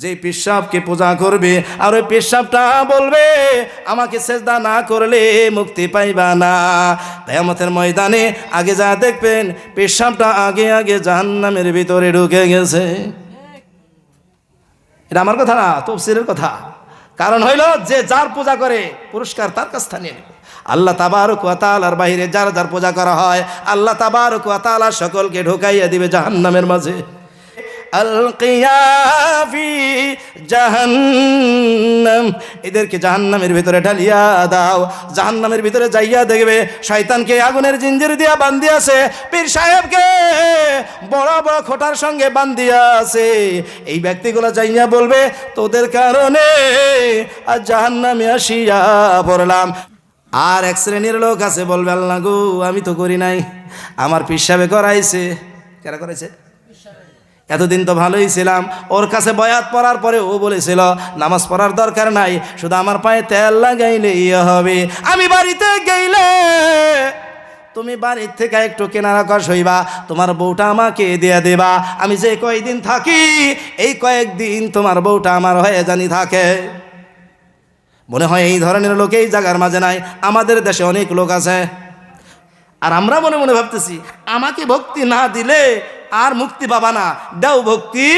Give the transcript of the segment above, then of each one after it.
যে পেশাবকে পূজা করবে আর ওই পেশাবটা বলবে, আমাকে সেজদা না করলে মুক্তি পাইবা না। কেয়ামতের ময়দানে আগে যা দেখবেন, পেশাবটা আগে আগে জাহান্নামের ভিতরে ঢুকে গেছে। এটা আমার কথা না, তফসিলের কথা। কারণ হইল যে যার পূজা করে, পুরস্কার তার কাছ থেকে নেবে। আল্লাহ তাবারক ওয়াতালার বাইরে যার যার পূজা করা হয়, আল্লাহ তাবারক ওয়াতালা সকলকে ঢোকাইয়া দিবে জাহান্নামের মাঝে। আলকিয়াফি জাহান্নাম। এদেরকে জাহান্নামের ভিতরে ঢালিয়া দাও। জাহান্নামের ভিতরে যাইয়া দেখবে শয়তানকে আগুনের জিঞ্জির দিয়া বান্ধিয়াছে পীর সাহেবকে বড় বড় খোটার সঙ্গে বান্ধিয়া আছে। এই ব্যক্তিগুলো যাইয়া বলবে, তোদের কারণে আর জাহান্নামে আসিয়া পড়লাম। আর এক শ্রেণির লোক আছে, বলবে, আল্লাহ গো, আমি তো করি নাই। আমার পিসাবে করাইছে। কেরা করাইছে? এতদিন তো ভালোই ছিলাম। ওর কাছে বয়াত পড়ার পরে ও বলেছিল, নামাজ পড়ার দরকার নাই, শুধু আমার পায়ে তেল লাগাইলে ইয়ে হবে। আমি বাড়িতে গেইলে, তুমি বাড়ির থেকে একটু কেনারাকশ হইবা, তোমার বউটা আমাকে দিয়ে দেবা। আমি যে কয়েকদিন থাকি, এই কয়েকদিন তোমার বউটা আমার হয়ে জানি থাকে। মনে হয় এই ধরনের লোক এই জায়গার মাঝে নাই, আমাদের দেশে অনেক লোক আছে। আর আমরা মনে মনে ভাবতেছি, আমাকে ভক্তি না দিলে আর মুক্তি পাবা না। দাও ভক্তি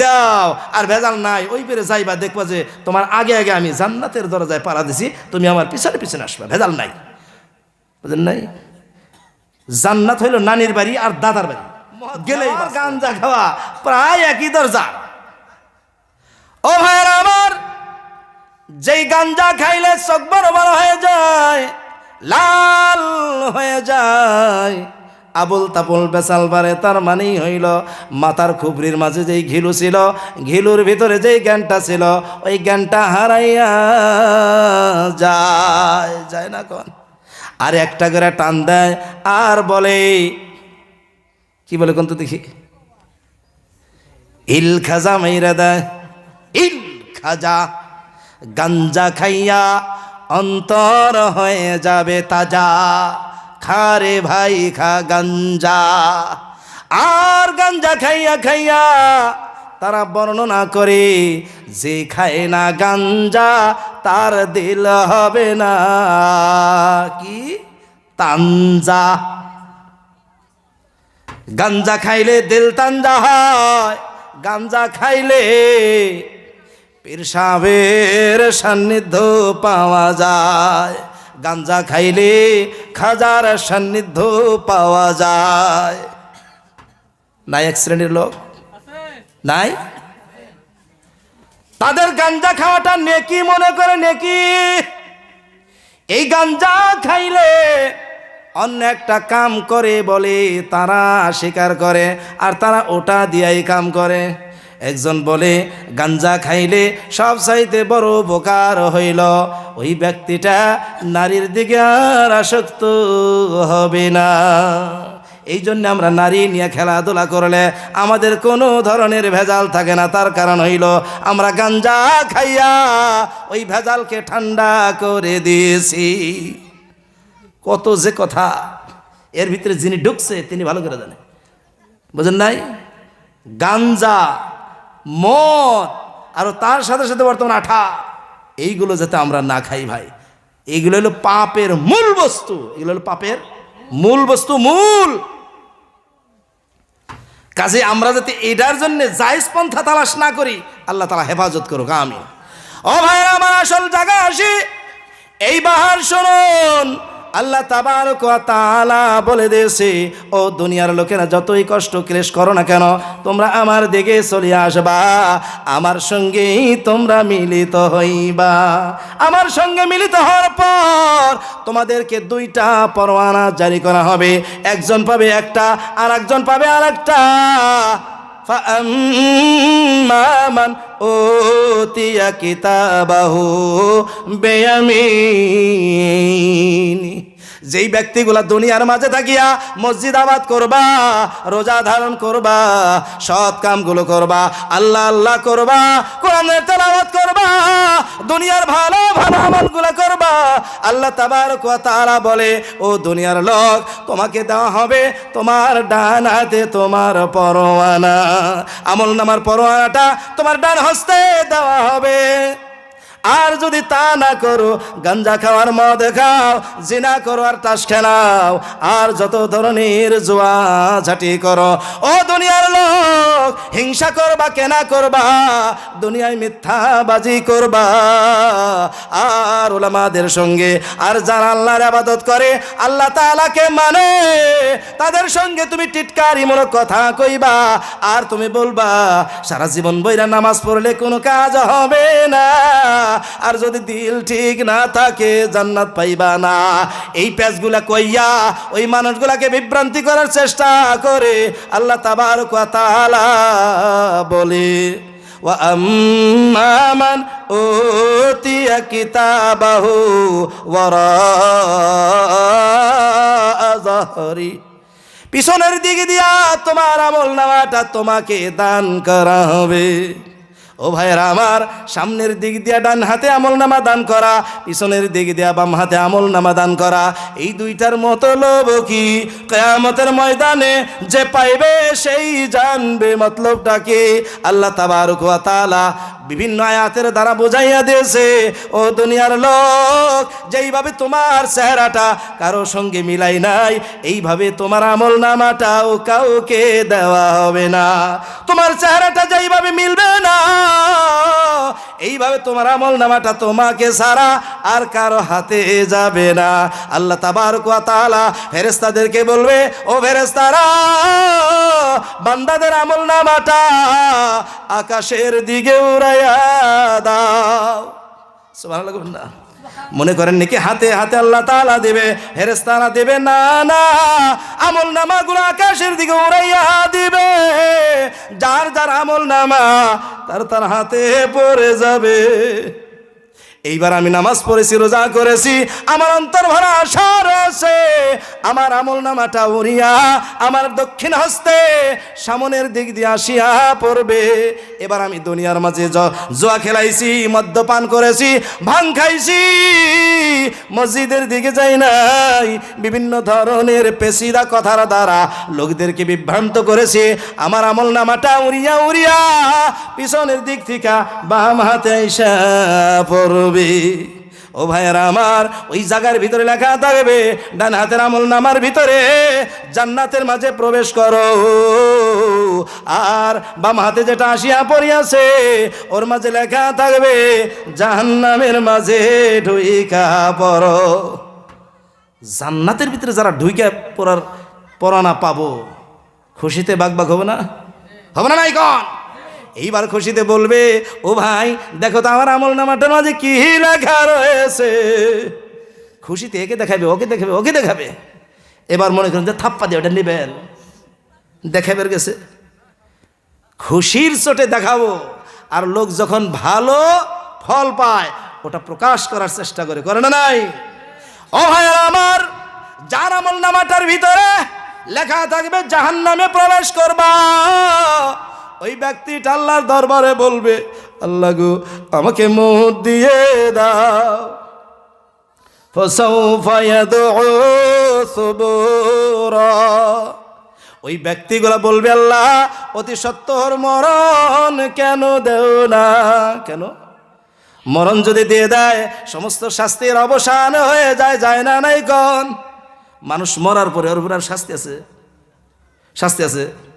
দাও। আর ভেজাল নাই ওই পেরে যাইবা দেখবা যে তোমার আগে আগে আমি জান্নাতের দরজায় পাড়া দিছি তুমি আমার পিছনে পিছনে আসবা ভেজাল নাই। বুঝলেন নাই? জান্নাত হইল নানির বাড়ি আর দাদার বাড়ি। গেলেই গাঞ্জা খাওয়া প্রায় একই দরজা। ও ভাইয়ের আমার যেই গাঞ্জা খাইলে চোখ বড় বড় হয়ে যায় লাল হয়ে যায়। আবুল তাপুল বেসাল পারে তার মানেই হইল, মাথার খুবরির মাঝে যেই ঘিলু ছিল, ঘিলুর ভিতরে যেই জ্ঞানটা ছিল, ওই জ্ঞানটা হারাইয়া যায় যায় না কোন? আর একটা করে টান দেয়, আর বলে, কি বলে কোন তো দেখি? ইল খাজা মাইরা দেয়, ইল খাজা, গাঞ্জা খাইয়া অন্তর হয়ে যাবে তাজা। খারে ভাই, খা গাঞ্জা। আর গাঞ্জা খাইয়া খাইয়া তারা বর্ণনা করে, যে খায় না গাঞ্জা, তার দিল হবে না। কি? তাঞ্জা গাঞ্জা খাইলে দিল তাঞ্জা হয়, গাঞ্জা খাইলে পীর সাহেবের সান্নিধ্য পাওয়া যায়। গাঞ্জা খাইলে খাজার সান্নিধ্য পাওয়া যায়। নাই এক শ্রেণির লোক? নাই? তাদের গাঞ্জা খাওয়াটা নেকি মনে করে নেকি? এই গাঞ্জা খাইলে অন্য একটা কাম করে বলে তারা স্বীকার করে, আর তারা ওটা দিয়াই কাম করে। একজন বলে, গাঞ্জা খাইলে সব চাইতে বড় উপকার হইল। ওই ব্যক্তিটা নারীর দিকে আর আসক্ত হবে না। এই জন্য আমরা নারী নিয়ে খেলাধুলা করলে আমাদের কোনো ধরনের ভেজাল থাকে না। তার কারণ হইল, আমরা গাঞ্জা খাইয়া ওই ভেজালকে ঠান্ডা করে দিয়েছি। কত যে কথা, এর ভিতরে যিনি ঢুকছে তিনি ভালো করে জানে। বুঝেন নাই? গাঞ্জা মদ, আর তার সাথে সাথে বর্তমান আঠা। এইগুলো যাতে আমরা না খাই ভাই, এইগুলো হলো পাপের মূল বস্তু। এগুলো হলো পাপের মূল বস্তু, মূল। কাজে আমরা যাতে এটার জন্য জায়জ পন্থা তালাশ না করি, আল্লাহ তালা হেফাজত করুক আমি ও ভাই আমার আসল জায়গা আসি। এই বাহার শুনুন আল্লাহ তাআলা বলে দিয়েছে, ও দুনিয়ার লোকেরা, যতই কষ্ট ক্লেশ করো না কেন, তোমরা আমার দিকে চলে আসবা। আমার সঙ্গেই তোমরা মিলিত হইবা। আমার সঙ্গে মিলিত হওয়ার পর তোমাদেরকে দুইটা পরোয়ানা জারি করা হবে। একজন পাবে একটা আর একজন পাবে আর একটা فأما من أوتي كتابه بيمينه যেই ব্যক্তিগুলা দুনিয়ার মাঝে থাকিয়া মসজিদ আবাদ করবা, রোজা ধারণ করবা, সৎ কামগুলো করবা, আল্লাহ আল্লাহ করবা কোরআন কোরআনের তেলাওয়াত করবা, দুনিয়ার ভালো ভালো আমলগুলো করবা। আল্লাহ তাবার তাআলা বলে, ও দুনিয়ার লোক, তোমাকে দেওয়া হবে তোমার ডান হাতে তোমার পরোয়ানা। আমল নামার পরোয়ানাটা তোমার ডান হস্তে দেওয়া হবে। আর যদি তা না করো, গাঞ্জা খাওয়ার মদ খাও, জিনা করো আর তাস খেলাও, আর যত ধরনের জোয়া ঝাঁটি করো, ও দুনিয়ার লোক, হিংসা করবা, কেনা করবা, দুনিয়ায় মিথ্যাবাজি করবা। আর ওলামাদের সঙ্গে, আর যারা আল্লাহর আবাদত করে, আল্লাহ তাআলাকে মানে তাদের সঙ্গে তুমি টিটকারিমূলক কথা কইবা, আর তুমি বলবা, সারা জীবন বইরা নামাজ পড়লে কোনো কাজ হবে না আর যদি দিল ঠিক না থাকে জান্নাত পাইবা না এই প্যাচগুলা কইয়া ওই মানুষগুলাকে বিভ্রান্তি করার চেষ্টা করে আল্লাহ তাবারক ওয়া তাআলা বলে وأما من أوتي كتابه وراء ظهري পিছনের দিকে দিয়া তোমার আমল নামাটা তোমাকে দান করা হবে ও ভাইয়েরা আমার, সামনের দিক দিয়া ডান হাতে আমল নামা দান করা, পিছনের দিক দিয়া বাম হাতে আমল নামা দান করা, এই দুইটার মতো লোব কি? কেয়ামতের ময়দানে যে পাইবে সেই জানবে মতলবটাকে আল্লাহ তাবারুক বিভিন্ন আয়াতের দ্বারা বোঝাইয়া দিয়েছে, ও দুনিয়ার লোক, যেইভাবে তোমার চেহারাটা কারও সঙ্গে মিলাই নাই, এইভাবে তোমার আমল নামাটাও কাউকে দেওয়া হবে না। তোমার চেহারাটা যেইভাবে মিলবে না, এইভাবে তোমার আমল নামাটা তোমাকে সারা আর কারও হাতে যাবে না। আল্লাহ তাবারক ওয়া তাআলা ফেরেশতাদেরকে বলবে, ও ফেরেশতারা, বান্দাদের আমল নামাটা আকাশের দিকে দাও। না। মনে করেন নাকি হাতে হাতে আল্লাহ তালা দেবে, ফেরেশতারা দেবে, না না, আমল নামা গুলো আকাশের দিকে উড়াইয়া দিবে। যার যার আমল নামা তার তার হাতে পড়ে যাবে। এইবার আমি নামাজ পড়েছি, রোজা করেছি, আমার অন্তর ভরা আশা রয়েছে। আমার আমল নামাটা উড়িয়া আমার দক্ষিণ হস্তে সামনের দিক দিয়ে আসিয়া পড়বে। এবার আমি দুনিয়ার মাঝে জুয়া খেলাইছি, মদ্যপান করেছি, ভাং খাইছি। মসজিদের দিকে যাই নাই, বিভিন্ন ধরনের পেশিদা কথার দ্বারা লোকদেরকে বিভ্রান্ত করেছে। আমার আমল নামাটা উড়িয়া উড়িয়া পিছনের দিক থেকে বাম হাতে আইসা পড়বে। ও ভাইয়েরা আমার, ওই জায়গার ভিতরে লেখা থাকবে, ডান হাতের আমল নামার ভিতরে জান্নাতের মাঝে প্রবেশ করো। আর বাম হাতে যেটা আসিয়া পড়িয়াছে, ওর মাঝে লেখা থাকবে, জাহান্নামের মাঝে ঢুইকা পড়ো। জান্নাতের ভিতরে যারা ঢুইকা পড়ার পড়ানা পাবো, খুশিতে বাগ বাগ হবে না? হবে না নাই কন? এইবার খুশিতে বলবে, ও ভাই, দেখো তো আমার আমল নামাটার মাঝে কি লেখা রয়েছে? খুশিতে একে দেখাবে, ওকে দেখাবে ওকে দেখাবে। এবার মনে করেন যে থাপ্পা দিয়ে ওটা নেবেন। দেখাবে গেছে। খুশির চোটে দেখাবো, আর লোক যখন ভালো ফল পায়, ওটা প্রকাশ করার চেষ্টা করে। করে না নাই? ও ভাই আমার যার আমল নামাটার ভিতরে লেখা থাকবে জাহান নামে প্রবেশ করবা। ওই ব্যক্তিটা আল্লাহর দরবারে বলবে, আল্লাহ গো, আমাকে মুহূর্ত দিয়ে দাও। ওই ব্যক্তিগুলা বলবে, আল্লাহ, অতি সত্তর মরণ কেন দেও না? কেন? মরণ যদি দিয়ে দেয়, সমস্ত শাস্তির অবসান হয়ে যায় যায় না নাই কন? মানুষ মরার পরে ওর শাস্তি আছে? শাস্তি আছে?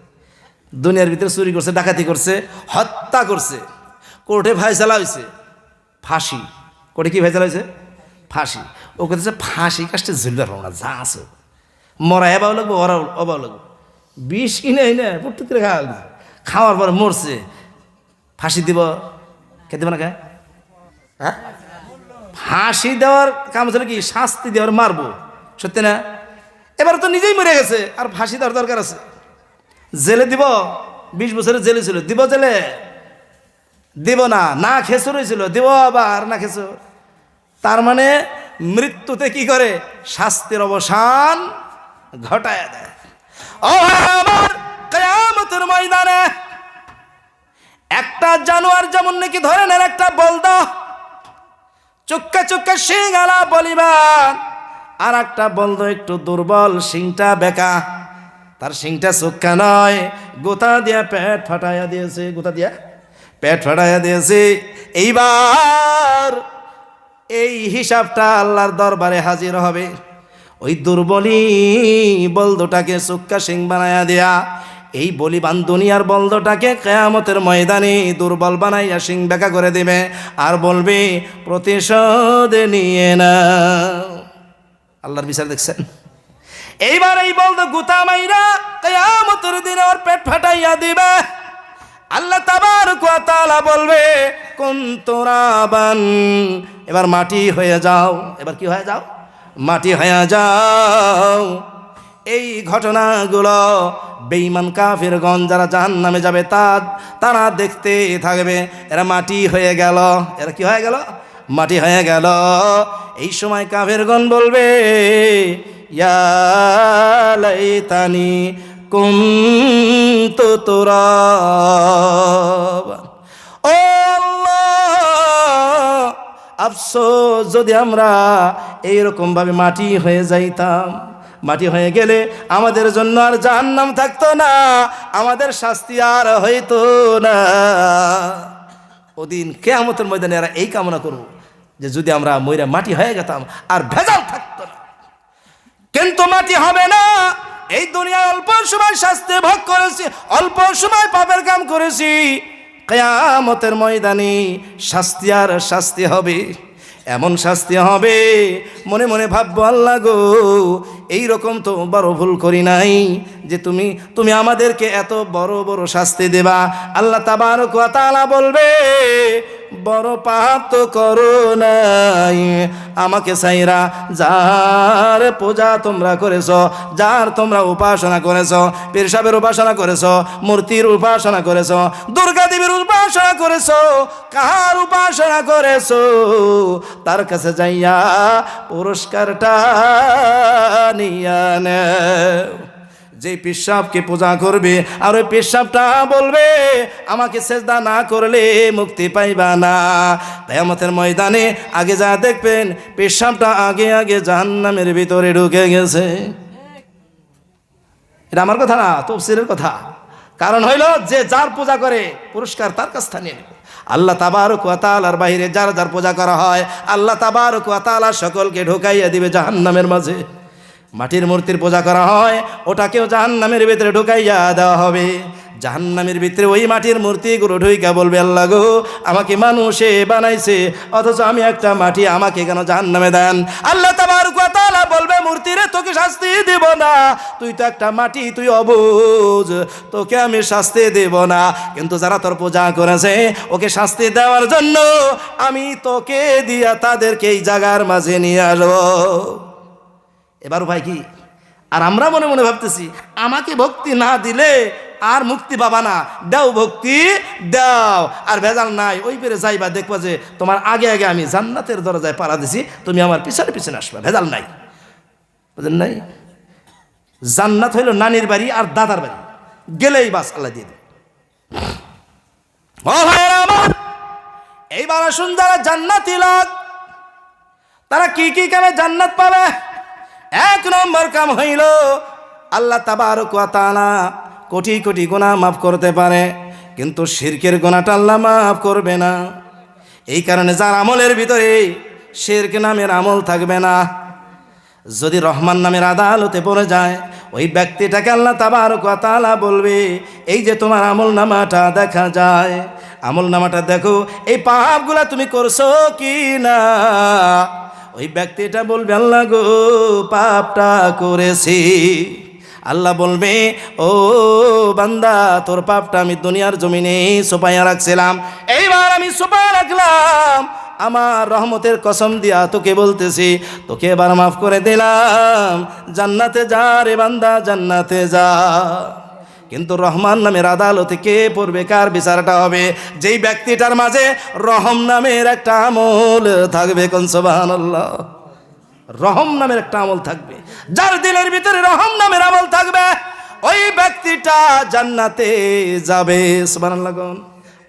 দুনিয়ার ভিতরে চুরি করছে ডাকাতি করছে হত্যা করছে। কোর্টে ফাইসালা হয়েছে। ফাঁসি। কোর্টে কি ফাইসালা হয়েছে? ফাঁসি। ও করতেছে ফাঁসি কাজটা ঝুলবার পাবো না যা আছে মরা এবাও লাগবো ওরা অবাও লাগবো। বিষ কিনে এনে প্রত্যেক খাওয়া লাগছে। খাওয়ার পর মরছে। ফাঁসি দিব কে দেবে না কে? হ্যাঁ? ফাঁসি দেওয়ার কাম ছিল কি শাস্তি দেওয়ার মারবো। সত্যি না? এবার তো নিজেই মরে গেছে আর ফাঁসি দেওয়ার দরকার আছে। জেলে দিব? বিশ বছরের জেলে ছিল। দিব জেলে? দিব না। না খেসর হয়েছিল। দিব আবার না খেসর। তার মানে মৃত্যুতে কি করে? শাস্তির অবসান ঘটায় দেয়। আমার ময়দানে একটা জানোয়ার যেমন নাকি ধরে নেন একটা বলদ চুক্কা চুক্কা শিং আলা বলিবার আর একটা বলদ একটু দুর্বল শিংটা বেকা। তার শিংটা চুক্কা নয়। গোতা দিয়া পেট ফাটাইয়া দিয়েছে, গোতা দিয়া পেট ফাটাইয়া দিয়েছে। এইবার এই হিসাবটা আল্লাহর দরবারে হাজির হবে। ওই দুর্বলী বলদটাকে সুক্কা সিং বানায়া দেয়া, এই বলিবান দুনিয়ার বলদটাকে কেয়ামতের ময়দানে দুর্বল বানাইয়া সিং বেকা করে দিবে। আর বলবে, প্রতিশোধ নিয়ে না আল্লাহর বিচার দেখছেন? এইবার এই বলদ গুতা মাইরা কেয়ামতের দিনে ওর পেট ফাটাইয়া দিবে। আল্লাহ তাবার তাআলা বলবে, কোন তোরাবান। এবার মাটি হয়ে যাও। এবার কি হয়ে যাও? মাটি হয়ে যাও। এই ঘটনাগুলো বেঈমান কাফের গন যারা জাহান নামে যাবে তা তারা দেখতে থাকবে। এরা মাটি হয়ে গেল। এরা কি হয়ে গেল? মাটি হয়ে গেল। এই সময় কাফের গন বলবে কুন্তু তুরাবা। ও আল্লাহ, আফসোস, যদি আমরা এইরকম ভাবে মাটি হয়ে যাইতাম, মাটি হয়ে গেলে আমাদের জন্য আর জাহান্নাম থাকতো না, আমাদের শাস্তি আর হইতো না। ওদিন কে কেয়ামতের ময়দানে এরা এই কামনা করব যে যদি আমরা ময়রা মাটি হয়ে গেতাম আর ভেজাল থাকতো না। কিন্তু মাটি হবে না। এই দুনিয়ায় অল্প সময় শাস্তি ভোগ করেছি, অল্প সময় পাপের কাম করেছি। কেয়ামতের ময়দানে শাস্তি আর শাস্তি হবে, এমন শাস্তি হবে, মনে মনে ভাববো, আল্লাহ গো, এই রকম তো বড় ভুল করি নাই যে তুমি তুমি আমাদেরকে এত বড় বড় শাস্তি দেবা। আল্লাহ ওয়া তাআলা বলবে, বড় পাপ তো করো নাই আমাকে সাইরা যার পূজা তোমরা করেছ, যার তোমরা উপাসনা করেছ পেশাবের উপাসনা করেছ, মূর্তির উপাসনা করেছ, দুর্গা দেবীর উপাসনা করেছ কার উপাসনা করেছ, তার কাছে যাইয়া পুরস্কারটা নিয়া নেও। যে পেশাবকে পূজা করবে আর ওই পেশাবটা বলবে, আমাকে সেজদা না করলে মুক্তি পাইবা না। কেয়ামতের ময়দানে আগে যা দেখবেন, পেশাবটা আগে আগে জাহান্নামের ভিতরে ঢুকে গেছে। এটা আমার কথা না তফসিরের কথা। কারণ হইল যে যার পূজা করে, পুরস্কার তার কাছ থেকে আল্লাহ তাবারক ওয়া তাআলার বাইরে যার যার পূজা করা হয়, আল্লাহ তাবারক ওয়া তাআলা সকলকে ঢুকাইয়া দিবে জাহান্নামের মাঝে। মাটির মূর্তির পূজা করা হয়, ওটাকেও জাহান্নামের ভিতরে ঢুকাইয়া দেওয়া হবে। জাহান্নামের ভিতরে ওই মাটির মূর্তিগুলো ঢুইকা বলবে, আল্লাহ গো, আমাকে মানুষে বানাইছে, অথচ আমি একটা মাটি আমাকে কেন জাহান্নামে দেন? আল্লাহ তাবার কথা বলবে, মূর্তিরে তোকে শাস্তি দেব না, তুই তো একটা মাটি, তুই অবুজ, তোকে আমি শাস্তি দেব না। কিন্তু যারা তোর পূজা করেছে, ওকে শাস্তি দেওয়ার জন্য আমি তোকে দিয়া তাদেরকে এই জায়গার মাঝে নিয়ে আসব। এবার ভাই কি? আর আমরা মনে মনে ভাবতেছি, আমাকে ভক্তি না দিলে আর মুক্তি পাবা না। দাও ভক্তি, দাও। আর ভেজাল নাই, ওই পেরে যাইবা, দেখবা যে তোমার আগে আগে আমি জান্নাতের দরজায় পাড়া দিছি, তুমি আমার পিছনে পিছনে আসবা, ভেজাল নাই। বুঝলেন নাই? জান্নাত হইল নানির বাড়ি আর দাদার বাড়ি। গেলেই বাস আল্লাহ দিয়ে এইবার আসুন যারা জান্নাতি লোক, তারা কি কি কামে জান্নাত পাবে? এক নম্বর কাম হইল, আল্লাহ তাবারক ওয়া তাআলা কোটি কোটি গোনা মাফ করতে পারে, কিন্তু শিরকের গোনাটা আল্লাহ মাফ করবে না। এই কারণে যার আমলের ভিতরে শিরক নামের আমল থাকবে না। যদি রহমান নামের আদালতে পড়ে যায়, ওই ব্যক্তিটাকে আল্লাহ তাবারক ওয়া তাআলা বলবে, এই যে তোমার আমল নামাটা দেখা যায়, আমল নামাটা দেখো, এই পাপগুলা তুমি করছ কি না ওই ব্যক্তিটা বলবে, আল্লাহ গো, পাপটা করেছি। আল্লাহ বলবে, ও বান্দা, তোর পাপটা আমি দুনিয়ার জমিনে সোপাইয়া রাখছিলাম। এইবার আমি সোপায়া রাখলাম। আমার রহমতের কসম দিয়া তোকে বলতেছি, তোকে এবার মাফ করে দিলাম। জান্নাতে যা রে বান্দা, জান্নাতে যা। কিন্তু রহমান নামের আদালতে কে পড়বে? কার বিচারটা হবে? যেই ব্যক্তিটার মাঝে রহম নামের একটা আমল থাকবে, কোন আল্লাহ রহম নামের একটা আমল থাকবে। যার দিলের ভিতরে রহম নামের আমল থাকবে, ওই ব্যক্তিটা জান্নাতে যাবে। সুবহানাল্লাহ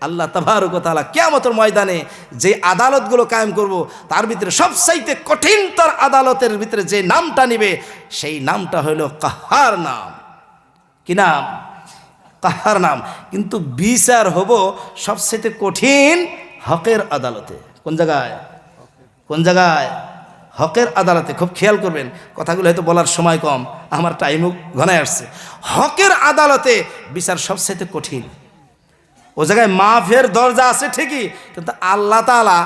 আল্লাহ তাবারকতালা কেয়ামতের ময়দানে যে আদালতগুলো কায়েম করব, তার ভিতরে সবচাইতে কঠিনতর আদালতের ভিতরে যে নামটা নিবে, সেই নামটা হইল কাহার নাম। কি নাম? কাহার নাম। কিন্তু বিচার হব সবচেয়ে কঠিন হকের আদালতে। কোন জায়গায়? কোন জায়গায়? হকের আদালতে। খুব খেয়াল করবেন, কথাগুলো হয়তো বলার সময় কম, আমার টাইমও ঘনায় আসছে। হকের আদালতে বিচার সবচেয়ে কঠিন। ও জায়গায় মাফের দরজা আছে ঠিকই, কিন্তু আল্লাহ তালা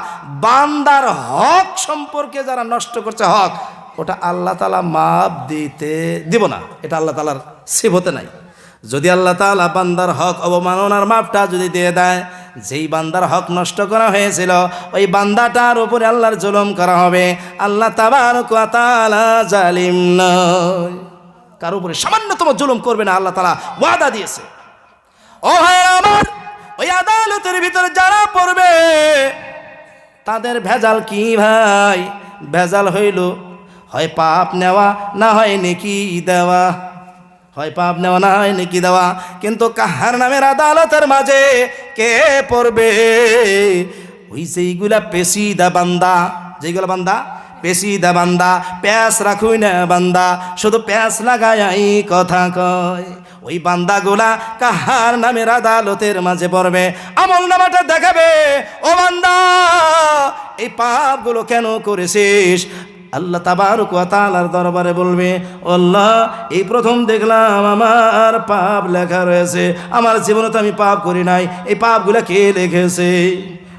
বান্দার হক সম্পর্কে যারা নষ্ট করছে হক, ওটা আল্লাহ তালা মাফ দিতে দিব না। এটা আল্লাহ তালার সেভ হতে নাই। যদি আল্লাহ তালা বান্দার হক অবমাননার মাপটা যদি দিয়ে দেয়, যেই বান্দার হক নষ্ট করা হয়েছিল, ওই বান্দাটার উপরে আল্লাহর জুলুম করা হবে। আল্লাহ তাবার তালা জালিম নয়। কার উপরে সামান্যতম জুলুম করবে না, আল্লাহ তালা ওয়াদা দিয়েছে। ও ভাই আমার, ওই আদালতের ভিতরে যারা পড়বে, তাদের ভেজাল কি ভাই? ভেজাল হইল, হয় পাপ নেওয়া, না হয় নেকি দেওয়া। হয় পাপ নেওয়া না হয় নেকি দেওয়া। কিন্তু কাহার নামের আদালতের মাঝে কে পড়বে? ওই সেইগুলা পেশিদা বান্দা যেগুলা বান্দা, পেশিদা বান্দা প্যাস রাখুই না বান্দা, শুধু প্যাস লাগাই কথা কয়। ওই বান্দাগুলা কাহার নামের আদালতের মাঝে পড়বে, আমল নামাটা দেখাবে। ও বান্দা, এই পাপগুলো কেন করেছিস? আল্লাহ তাবার তালার দরবারে বলবে, আল্লাহ, এই প্রথম দেখলাম আমার পাপ লেখা রয়েছে। আমার জীবনে তো আমি পাপ করি নাই। এই পাপগুলো কে লিখেছে?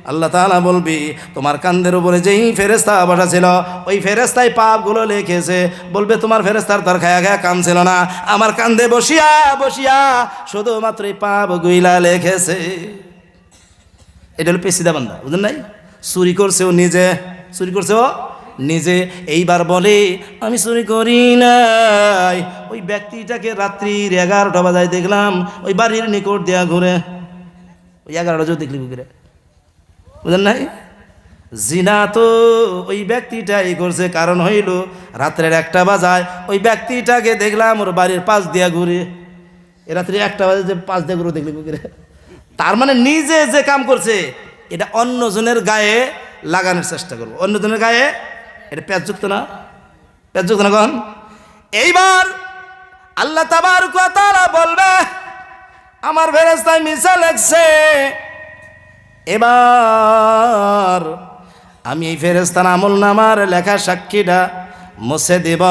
আল্লাহ তাআলা বলবি, তোমার কান্দের উপরে যেই ফেরেস্তা বসা ছিল, ওই ফেরেস্তাই পাপগুলো লিখেছে। বলবে, তোমার ফেরেস্তার তোর খায়া খায়া কাম ছিল না। আমার কান্দে বসিয়া বসিয়া শুধুমাত্র এই পাপ গুইলা লিখেছে। এটা হলো পেশিদা বান্দা বুঝলেন নাই? চুরি করছে ও নিজে, চুরি করছে ও নিজে এইবার বলে, আমি চুরি করি নাই। ওই ব্যক্তিটাকে রাত্রির এগারোটা বাজায় দেখলাম, ওই বাড়ির নিকট দেয়া ঘুরে। ওই এগারোটা যদি দেখলি ঘুরে বুঝলেন নাই? জিনা তো ওই ব্যক্তিটা ব্যক্তিটাই করছে, কারণ হইল রাত্রের একটা বাজায় ওই ব্যক্তিটাকে দেখলাম ওর বাড়ির পাশ দিয়া ঘুরে। এ রাত্রে একটা বাজে যে পাঁচ দিয়ে ঘুরে দেখলি ঘুরে তার মানে নিজে যে কাম করছে, এটা অন্যজনের গায়ে লাগানোর চেষ্টা করব। অন্যজনের গায়ে এটা পেঁচযুক্ত না? পেঁচযুক্ত না কখন এইবার আল্লাহ তাবার তারা বলবে আমার ফেরেস্তায় মিশা লাগছে এবার আমি এই ফেরেস্তার আমল নামার লেখা সাক্ষীটা মুছে দেব।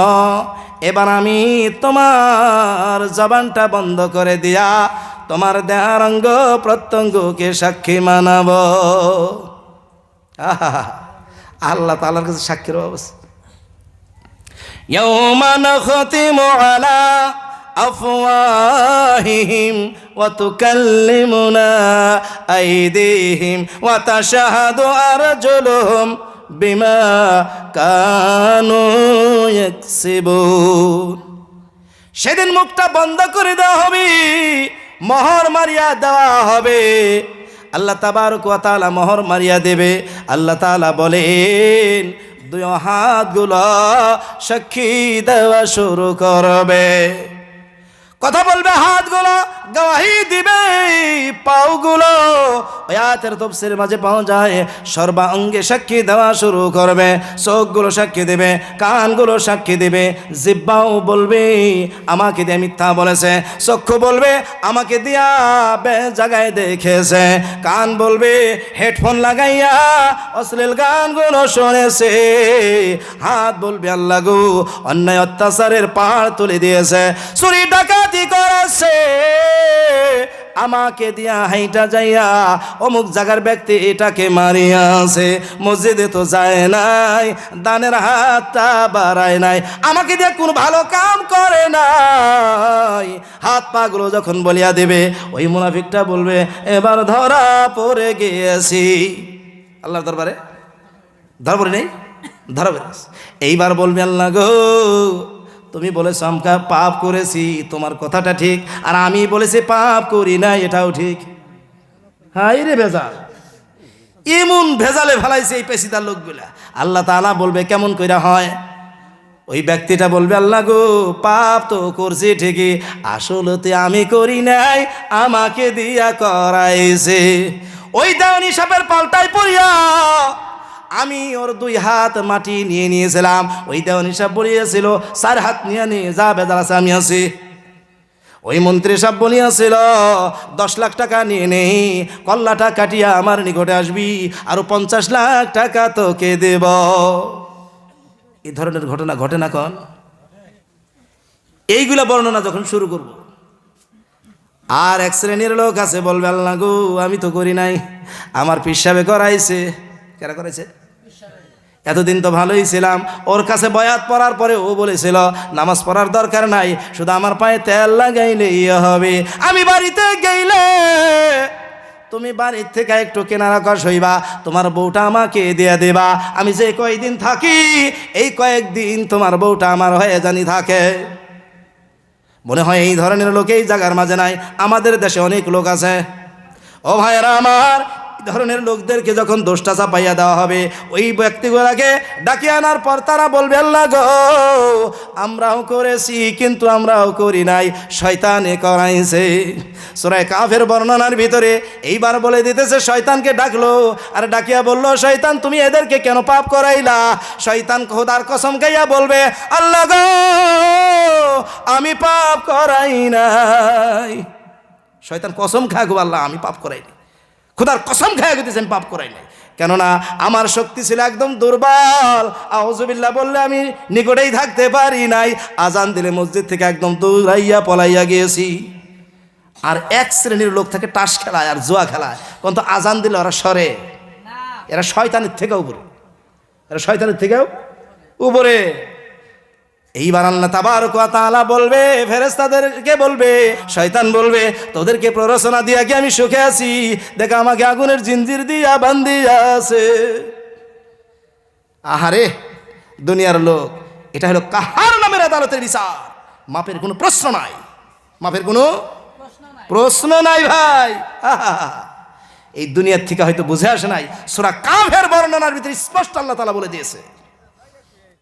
এবার আমি তোমার জবানটা বন্ধ করে দিয়া তোমার দেহারঙ্গ প্রত্যঙ্গকে সাক্ষী মানাব। আহা, আল্লাহ তালার কাছে সাক্ষীর অবস্থা يوم نختم على أفواههم وتكلمنا أيديهم وتشهد أرجلهم بما كانوا يكسبون সেদিন মুখটা বন্ধ করে দেওয়া হবে মোহর মারিয়া দেওয়া হবে আল্লাহ তাবার ওয়া মোহর মারিয়া দেবে। আল্লাহ তালা বলেন, দুই হাতগুলো সাক্ষী দেওয়া শুরু করবে। কথা বলবে হাতগুলো গওয়াহি দিবে পাওগুলো। হাতের তফসির মাঝে পাওয়া যায়, সর্বা অঙ্গে সাক্ষী দেওয়া শুরু করবে, চোখগুলো সাক্ষী দেবে, কানগুলো সাক্ষী দেবে, জিব্বাও বলবে, আমাকে দিয়ে মিথ্যা বলেছে, চক্ষু বলবে, আমাকে দিয়া বে জায়গায় দেখেছে, কান বলবে, হেডফোন লাগাইয়া অশ্লীল গানগুলো শুনেছে, হাত বলবে, আল্লাহ গো, অন্যায় অত্যাচারের পাহাড় তুলে দিয়েছে, চুরি ডাকাতি করেছে। আমাকে দিয়া হাইটা যাইয়া অমুক জায়গার ব্যক্তি এটাকে মারিয়াছে মসজিদে তো যায় নাই, দানের হাতটা বাড়ায় নাই। আমাকে দিয়ে কোনো ভালো কাম করে নাই। হাত পাগুলো যখন বলিয়া দেবে, ওই মুনাফিকটা বলবে, এবার ধরা পড়ে গিয়েছি। আল্লাহর দরবারে? ধরা পড়ে নেই? ধরা এইবার বলবে, আল্লাহ গো তুমি বলেছ, আমকা পাপ করেছি, তোমার কথাটা ঠিক। আর আমি বলেছি, পাপ করি না এটাও ঠিক। হাই রে ভেজাল। এমন ভেজালে ফেলাইছে এই পেশিদার লোকগুলা। আল্লাহ তাআলা বলবে, কেমন কইরা হয়? ওই ব্যক্তিটা বলবে, আল্লাহ গো, পাপ তো করছি ঠিকই, আসলতে আমি করি নাই, আমাকে দিয়া করাইছে। ওই দেওয়ানি সাপের পাল্টায় পড়িয়া আমি ওর দুই হাত মাটি নিয়ে নিয়েছিলাম। ওই দেওয়ানি সাপ বলিয়েছিল, চার হাত নিয়ে নিয়ে যা বেদার আছে, আমি আছি। ওই মন্ত্রী সাহেব বলিয়াছিল, দশ লাখ টাকা নিয়ে নেই কল্লাটা কাটিয়া আমার নিকটে আসবি, আরও পঞ্চাশ লাখ টাকা তোকে দেব। এই ধরনের ঘটনা ঘটে না কন? এইগুলা বর্ণনা যখন শুরু করব, আর এক শ্রেণির লোক আছে, বলবে, আল্লাহ গো, আমি তো করি নাই, আমার পিসাবে করাইছে। কেরা করেছে এতদিন তো ভালোই ছিলাম। ওর কাছে বয়াত পড়ার পরে ও বলেছিল, নামাজ পড়ার দরকার নাই, শুধু আমার পায়ে তেল লাগাইলে ইয়ে হবে। আমি বাড়িতে গেইলে, তুমি বাড়ির থেকে একটু কেনারা কষ হইবা তোমার বউটা আমাকে দিয়ে দেবা। আমি যে কয়দিন থাকি, এই কয়েকদিন তোমার বউটা আমার হয়ে জানি থাকে। মনে হয় এই ধরনের লোক এই জায়গার মাঝে নাই, আমাদের দেশে অনেক লোক আছে। ও ভাইয়েরা আমার ধরনের লোকদেরকে যখন দোষটা চাপাইয়া দেওয়া হবে, ওই ব্যক্তিগুলাকে ডাকিয়ে আনার পর তারা বলবে, আল্লাহ গো, আমরাও করেছি, কিন্তু আমরাও করি নাই। শয়তানে করাইছে। সুরায় কাফের বর্ণনার ভিতরে এইবার বলে দিতেছে, শয়তানকে ডাকলো। আর ডাকিয়া বলল, শয়তান, তুমি এদেরকে কেন পাপ করাইলা? শয়তান খোদার কসম গাইয়া বলবে, আল্লাহ গো, আমি পাপ করাই নাই। শয়তান কসম খায় গো, আল্লাহ, আমি পাপ করাইনি। খোদার কসম খায় গেতেছে আমি পাপ করাই নাই। কেননা আমার শক্তি ছিল একদম দুর্বল। আহজবিল্লা বললে আমি নিকটেই থাকতে পারি নাই। আজান দিলে মসজিদ থেকে একদম দৌড়াইয়া পলাইয়া গিয়েছি। আর এক শ্রেণির লোক থাকে টাস খেলায় আর জুয়া খেলায়। কোন তো আজান দিলে ওরা সরে। এরা শয়তানের থেকেও উপরে। এরা শয়তানের থেকেও উপরে। এইবার আল্লাহ তাবারক ওয়া তাআলা বলবে, ফেরেশতাদেরকে বলবে, শয়তান বলবে, তোদেরকে প্ররোচনা দিয়া কি আমি সুখে আছি? দেখ, আমাকে আগুনের জিঞ্জির দিয়া বান্দিয়া আছে। আহারে, দুনিয়ার লোক, এটা হলো কাহার নামের আদালতের বিচার। মাপের কোনো প্রশ্ন নাই। মাপের কোনো প্রশ্ন নাই ভাই! এই দুনিয়ার থেকে হয়তো বুঝে আসে নাই, সুরা কাফের বর্ণনার ভিতরে স্পষ্ট আল্লাহ তালা বলে দিয়েছে।